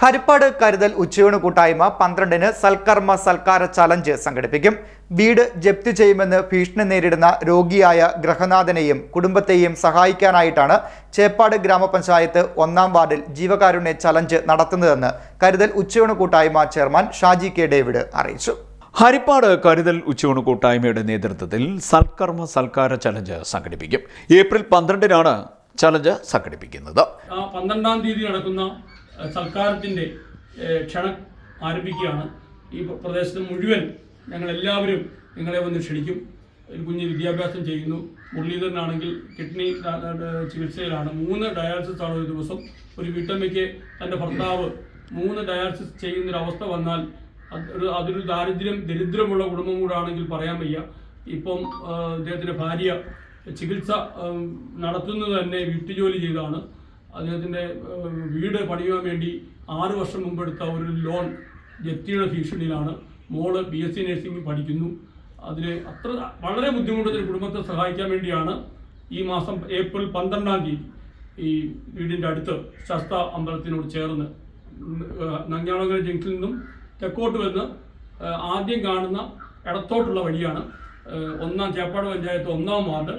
ഹരിപ്പാട് കരുതൽ ഉച്ചയൂണ് കൂട്ടായ്മ പന്ത്രണ്ടിന് സൽക്കർമ്മ സൽക്കാര ചലഞ്ച് സംഘടിപ്പിക്കും. വീട് ജപ്തി ചെയ്യുമെന്ന് ഭീഷണി നേരിടുന്ന രോഗിയായ ഗ്രഹനാഥനെയും കുടുംബത്തെയും സഹായിക്കാനായിട്ടാണ് ചേപ്പാട് ഗ്രാമപഞ്ചായത്ത് ഒന്നാം വാർഡിൽ ജീവകാരുണ്യ ചലഞ്ച് നടത്തുന്നതെന്ന് കരുതൽ ഉച്ചയൂണ് കൂട്ടായ്മ ചെയർമാൻ ഷാജി കെ ഡേവിഡ് അറിയിച്ചു. ഹരിപ്പാട് കരുതൽ ഉച്ചയൂണ് കൂട്ടായ്മയുടെ നേതൃത്വത്തിൽ സൽക്കർമ്മ സൽക്കാര ചലഞ്ച് സംഘടിപ്പിക്കും. ഏപ്രിൽ പന്ത്രണ്ടിനാണ് ചലഞ്ച് സംഘടിപ്പിക്കുന്നത്. പന്ത്രണ്ടാം തീയതി നടക്കുന്ന ഏഹ്, ക്ഷണം ആരംഭിക്കുകയാണ്. ഈ പ്ര- പ്രദേശത്ത് മുഴുവൻ ഞങ്ങൾ എല്ലാവരും നിങ്ങളെ വന്ന് ക്ഷണിക്കും. ഒരു കുഞ്ഞ് വിദ്യാഭ്യാസം ചെയ്യുന്നു. മുരളീധരനാണെങ്കിൽ കിഡ്നി ചികിത്സയിലാണ്. മൂന്ന് ഡയാലിസിസ് ആണ് ഒരു ദിവസം. ഒരു വീട്ടമ്മയ്ക്ക് തന്റെ ഭർത്താവ് മൂന്ന് ഡയാലിസിസ് ചെയ്യുന്നൊരവസ്ഥ വന്നാൽ ഒരു അതൊരു ദാരിദ്ര്യം ദരിദ്രമുള്ള കുടുംബം കൂടാണെങ്കിൽ പറയാൻ വയ്യ. ഇപ്പം അദ്ദേഹത്തിന്റെ ഭാര്യ ചികിത്സ നടത്തുന്നത് തന്നെ വീട്ടുജോലി ചെയ്താണ്. അദ്ദേഹത്തിന്റെ വീട് പണിയുവാൻ വേണ്ടി ആറ് വർഷം മുമ്പ് എടുത്ത ഒരു ലോൺ ജപ്തിയുടെ ഭീഷണിയിലാണ്. മോൾ ബി എസ് സി നഴ്സിംഗ് പഠിക്കുന്നു. അതിന് അത്ര വളരെ ബുദ്ധിമുട്ടത്തിൽ കുടുംബത്തെ സഹായിക്കാൻ വേണ്ടിയാണ് ഈ മാസം ഏപ്രിൽ പന്ത്രണ്ടാം തീയതി ഈ വീടിന്റെ അടുത്ത് ശസ്ത അമ്പലത്തിനോട് ചേർന്ന് നങ്ങ്യാളങ്കര ജംഗ്ഷനിൽ നിന്നും തെക്കോട്ട് വന്ന് ആദ്യം കാണുന്ന ഇടത്തോട്ടുള്ള വഴിയാണ് ഒന്നാം ചേപ്പാട് പഞ്ചായത്ത് ഒന്നാം വാർഡ്.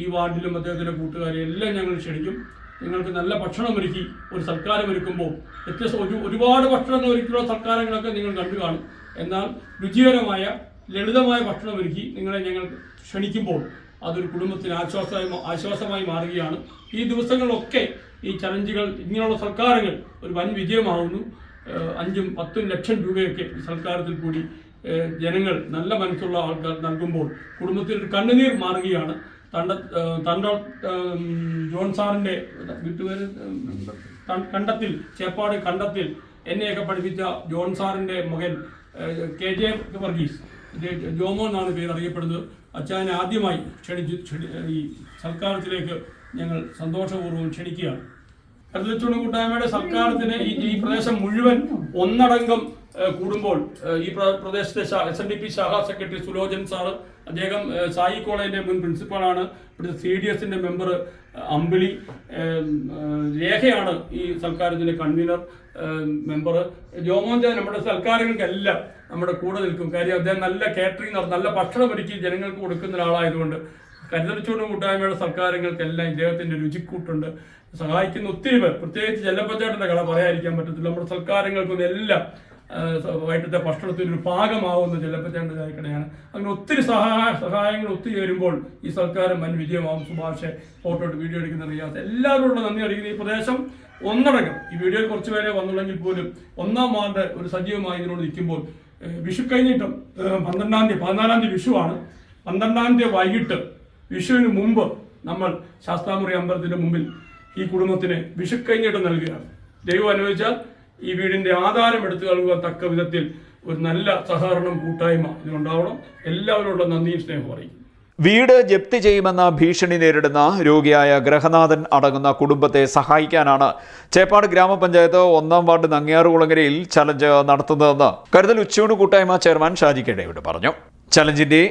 ഈ വാർഡിലും അദ്ദേഹത്തിന്റെ കൂട്ടുകാരെ എല്ലാം ഞങ്ങൾ ക്ഷണിക്കും. നിങ്ങൾക്ക് നല്ല ഭക്ഷണം ഒരുക്കി ഒരു സൽക്കാരം ഒരുക്കുമ്പോൾ വ്യത്യസ്ത ഒരു ഒരുപാട് ഭക്ഷണം ഒരുക്കിയുള്ള സൽക്കാരങ്ങളൊക്കെ നിങ്ങൾ കണ്ടു കാണും. എന്നാൽ രുചികരമായ ലളിതമായ ഭക്ഷണം ഒരുക്കി നിങ്ങളെ ഞങ്ങൾ ക്ഷണിക്കുമ്പോൾ അതൊരു കുടുംബത്തിന് ആശ്വാസമായി ആശ്വാസമായി മാറുകയാണ്. ഈ ദിവസങ്ങളിലൊക്കെ ഈ ചലഞ്ചുകൾ ഇങ്ങനെയുള്ള സൽക്കാരങ്ങൾ ഒരു വൻ വിജയമാവുന്നു. അഞ്ചും പത്തും ലക്ഷം രൂപയൊക്കെ ഈ സൽക്കാരത്തിൽ കൂടി ജനങ്ങൾ നല്ല മനസ്സുള്ള ആൾക്കാർ നൽകുമ്പോൾ കുടുംബത്തിൽ ഒരു കണ്ണുനീർ മാറുകയാണ്. തണ്ട തണ്ട ജോൺ സാറിന്റെ വീട്ടുപേര് കണ്ടത്തിൽ ചേപ്പാട് കണ്ടത്തിൽ എന്നെയൊക്കെ പഠിപ്പിച്ച ജോൺ സാറിന്റെ മകൻ കെ ജെ വർഗീസ്. ജോമോ എന്നാണ് പേര് അറിയപ്പെടുന്നത്. അച്ഛനെ ആദ്യമായി ക്ഷണിച്ചു ഈ സൽക്കാരത്തിലേക്ക് ഞങ്ങൾ സന്തോഷപൂർവം ക്ഷണിക്കുകയാണ്. കരുതച്ചുണ കൂട്ടായ്മയുടെ സൽക്കാരത്തിന് ഈ ഈ പ്രദേശം മുഴുവൻ ഒന്നടങ്കം കൂടുമ്പോൾ ഈ പ്ര- പ്രദേശത്തെ എസ് എൻ ഡി പി ശാഖാ സെക്രട്ടറി സുലോചൻ സാറ് അദ്ദേഹം സായി കോളേജിന്റെ മുൻ പ്രിൻസിപ്പളാണ്. ഇവിടുത്തെ സി ഡി എസിന്റെ മെമ്പർ അമ്പിളി. രേഖയാണ് ഈ സൽക്കാരത്തിന്റെ കൺവീനർ മെമ്പർ. ജോമോഞ്ച നമ്മുടെ സൽക്കാരങ്ങൾക്കെല്ലാം നമ്മുടെ കൂടെ നിൽക്കും. കാര്യം അദ്ദേഹം നല്ല കാറ്ററിംഗ് നടത്തും നല്ല ഭക്ഷണം ഒരുക്കി ജനങ്ങൾക്ക് കൊടുക്കുന്ന ഒരാളായതുകൊണ്ട് കരുതൽച്ചൂട് കൂട്ടായ്മയുടെ സൽക്കാരങ്ങൾക്കെല്ലാം ഇദ്ദേഹത്തിന്റെ രുചിക്കൂട്ടുണ്ട്. സഹായിക്കുന്ന ഒത്തിരി പേർ. പ്രത്യേകിച്ച് ചെല്ലപ്പച്ചാട്ടിന്റെ കട പറയാതിരിക്കാൻ പറ്റത്തില്ല. നമ്മുടെ സൽക്കാരങ്ങൾക്കും എല്ലാം വൈകിട്ടത്തെ ഭക്ഷണത്തിനൊരു ഒരു ഭാഗമാവുന്ന ചെല്ലപ്പച്ചാട്ടിന്റെ ചായക്കടയാണ്. അങ്ങനെ ഒത്തിരി സഹായ സഹായങ്ങൾ ഒത്തുചേരുമ്പോൾ ഈ സൽക്കാരം വൻ വിജയമാവും. സുഭാഷ് ഫോട്ടോ എടുത്ത് വീഡിയോ എടുക്കുന്ന റിയാസ് എല്ലാവരോടുള്ള നന്ദി അറിയിക്കുന്ന. ഈ പ്രദേശം ഒന്നടങ്കം ഈ വീഡിയോ കുറച്ച് പേരെ വന്നുള്ളെങ്കിൽ പോലും ഒന്നാം വാർഡ് ഒരു സജീവമായി ഇതിനോട് നിൽക്കുമ്പോൾ വിഷു കഴിഞ്ഞിട്ടും പന്ത്രണ്ടാം തീയതി പതിനാലാം തീയതി വിഷുവാണ്. പന്ത്രണ്ടാം തീയതി വൈകിട്ട് വിഷുവിന് മുമ്പ് നമ്മൾ ശാസ്താമുറി അമ്പലത്തിന്റെ മുമ്പിൽ ഈ കുടുംബത്തിന് വിഷു കഴിഞ്ഞിട്ട് നൽകുകയാണ്. ദൈവം അനുവദിച്ചാൽ ഈ വീടിന്റെ ആധാരം എടുത്തു നൽകുവാൻ തക്ക വിധത്തിൽ ഒരു നല്ല സഹകരണം കൂട്ടായ്മ ഇതിനുണ്ടാവണം. എല്ലാവരോടുള്ള നന്ദിയും സ്നേഹവും അറിയിക്കും വീട് ജപ്തി ചെയ്യുമെന്ന ഭീഷണി നേരിടുന്ന രോഗിയായ ഗ്രഹനാഥൻ അടങ്ങുന്ന കുടുംബത്തെ സഹായിക്കാനാണ് ചേപ്പാട് ഗ്രാമപഞ്ചായത്ത് ഒന്നാം വാർഡ് നങ്ങിയാറുകുളങ്ങരയിൽ ചലഞ്ച് നടത്തുന്നതെന്ന് കരുതൽ ഉച്ചയൂണ് കൂട്ടായ്മ ചെയർമാൻ ഷാജി കെ ഡേവിഡ് പറഞ്ഞു. ചലഞ്ചിന്റെ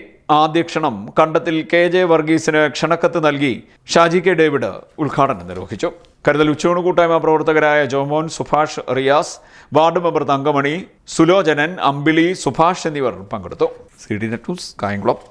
ആദ്യ ക്ഷണം കണ്ടത്തിൽ കെ ജെ വർഗീസിന് ക്ഷണക്കത്ത് നൽകി ഷാജി കെ ഡേവിഡ് ഉദ്ഘാടനം നിർവഹിച്ചു. കരുതൽ ഉച്ചയൂണ് കൂട്ടായ്മ പ്രവർത്തകരായ ജോമോൻ സുഭാഷ് റിയാസ് വാർഡ് മെമ്പർ തങ്കമണി സുലോചനൻ അമ്പിളി സുഭാഷ് എന്നിവർ പങ്കെടുത്തു. C D net news Kayamkulam.